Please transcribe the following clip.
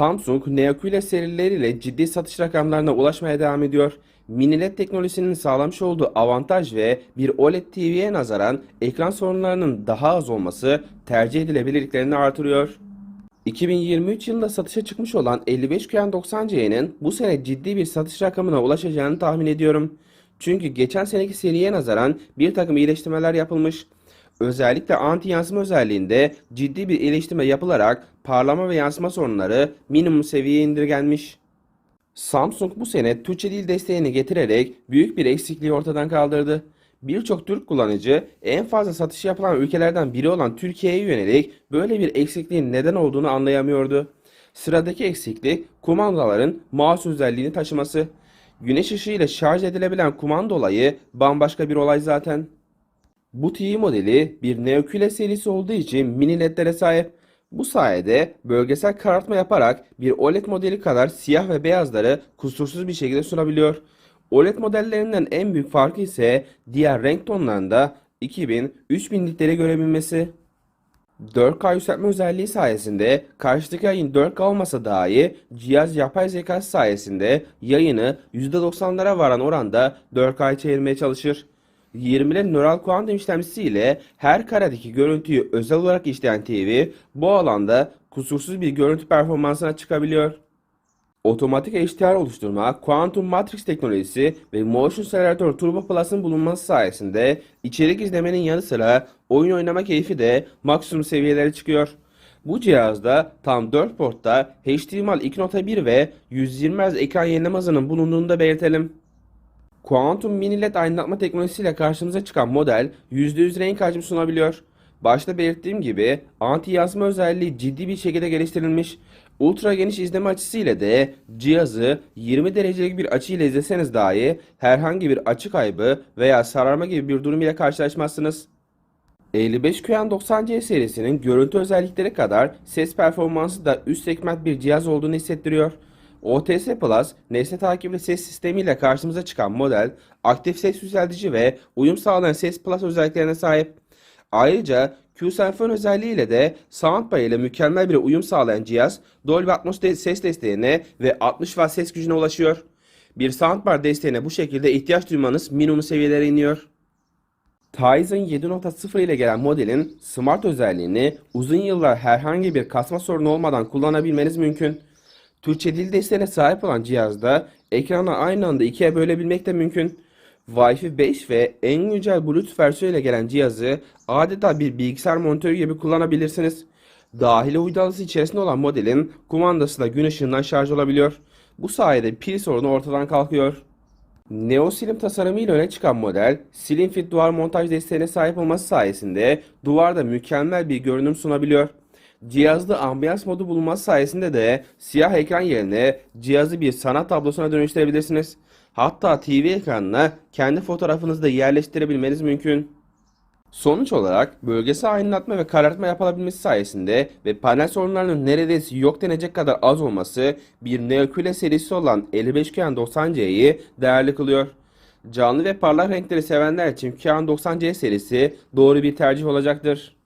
Samsung Neoquila serileriyle ciddi satış rakamlarına ulaşmaya devam ediyor. Mini LED teknolojisinin sağlamış olduğu avantaj ve bir OLED TV'ye nazaran ekran sorunlarının daha az olması tercih edilebilirliklerini artırıyor. 2023 yılında satışa çıkmış olan 55 90C'nin bu sene ciddi bir satış rakamına ulaşacağını tahmin ediyorum. Çünkü geçen seneki seriye nazaran bir takım iyileştirmeler yapılmış. Özellikle anti yansıma özelliğinde ciddi bir iyileştirme yapılarak parlama ve yansıma sorunları minimum seviyeye indirgenmiş. Samsung bu sene Türkçe dil desteğini getirerek büyük bir eksikliği ortadan kaldırdı. Birçok Türk kullanıcı en fazla satış yapılan ülkelerden biri olan Türkiye'ye yönelik böyle bir eksikliğin neden olduğunu anlayamıyordu. Sıradaki eksiklik kumandaların mouse özelliğini taşıması. Güneş ışığı ile şarj edilebilen kumanda olayı bambaşka bir olay zaten. Bu TV modeli bir Neoquila serisi olduğu için mini ledlere sahip. Bu sayede bölgesel karartma yaparak bir OLED modeli kadar siyah ve beyazları kusursuz bir şekilde sunabiliyor. OLED modellerinden en büyük farkı ise diğer renk tonlarında 2000-3000 nitleri görebilmesi. 4K yükseltme özelliği sayesinde karşıdaki yayın 4K olmasa dahi cihaz yapay zekası sayesinde yayını %90'lara varan oranda 4K'ya çevirmeye çalışır. 20'li nöral kuantum işlemcisi ile her karedeki görüntüyü özel olarak işleyen TV bu alanda kusursuz bir görüntü performansına çıkabiliyor. Otomatik HDR oluşturma, Quantum Matrix teknolojisi ve Motion Accelerator Turbo Plus'ın bulunması sayesinde içerik izlemenin yanı sıra oyun oynama keyfi de maksimum seviyelere çıkıyor. Bu cihazda tam 4 portta HDMI 2.1 ve 120 Hz ekran yenileme hızının bulunduğunu da belirtelim. Quantum Mini LED aydınlatma teknolojisiyle karşımıza çıkan model %100 renk hacmi sunabiliyor. Başta belirttiğim gibi anti yansıma özelliği ciddi bir şekilde geliştirilmiş. Ultra geniş izleme açısı ile de cihazı 20 derecelik bir açı ile izleseniz dahi herhangi bir açı kaybı veya sararma gibi bir durum ile karşılaşmazsınız. 55QN90C serisinin görüntü özellikleri kadar ses performansı da üst segment bir cihaz olduğunu hissettiriyor. OTS Plus, nesne takipli ses sistemiyle karşımıza çıkan model, aktif ses yükseltici ve uyum sağlayan Ses Plus özelliklerine sahip. Ayrıca Q-Symphony özelliğiyle de Soundbar ile mükemmel bir uyum sağlayan cihaz, Dolby Atmos de- ses desteğine ve 60 Watt ses gücüne ulaşıyor. Bir soundbar desteğine bu şekilde ihtiyaç duymanız minimum seviyelere iniyor. Tizen 7.0 ile gelen modelin Smart özelliğini uzun yıllar herhangi bir kasma sorunu olmadan kullanabilmeniz mümkün. Türkçe dil desteğine sahip olan cihazda ekranı aynı anda ikiye bölebilmek de mümkün. Wi-Fi 5 ve en güncel Bluetooth versiyonuyla gelen cihazı adeta bir bilgisayar monitörü gibi kullanabilirsiniz. Dahili uydalısı içerisinde olan modelin kumandası da gün ışığından şarj olabiliyor. Bu sayede pil sorunu ortadan kalkıyor. Neo Slim tasarımıyla öne çıkan model, Slim Fit duvar montaj desteğine sahip olması sayesinde duvarda mükemmel bir görünüm sunabiliyor. Cihazda ambiyans modu bulunması sayesinde de siyah ekran yerine cihazı bir sanat tablosuna dönüştürebilirsiniz. Hatta TV ekranına kendi fotoğrafınızı da yerleştirebilmeniz mümkün. Sonuç olarak bölgesel aydınlatma ve karartma yapılabilmesi sayesinde ve panel sorunlarının neredeyse yok denecek kadar az olması bir Neoquila serisi olan 55 90C'yi değerli kılıyor. Canlı ve parlak renkleri sevenler için Kian 90C serisi doğru bir tercih olacaktır.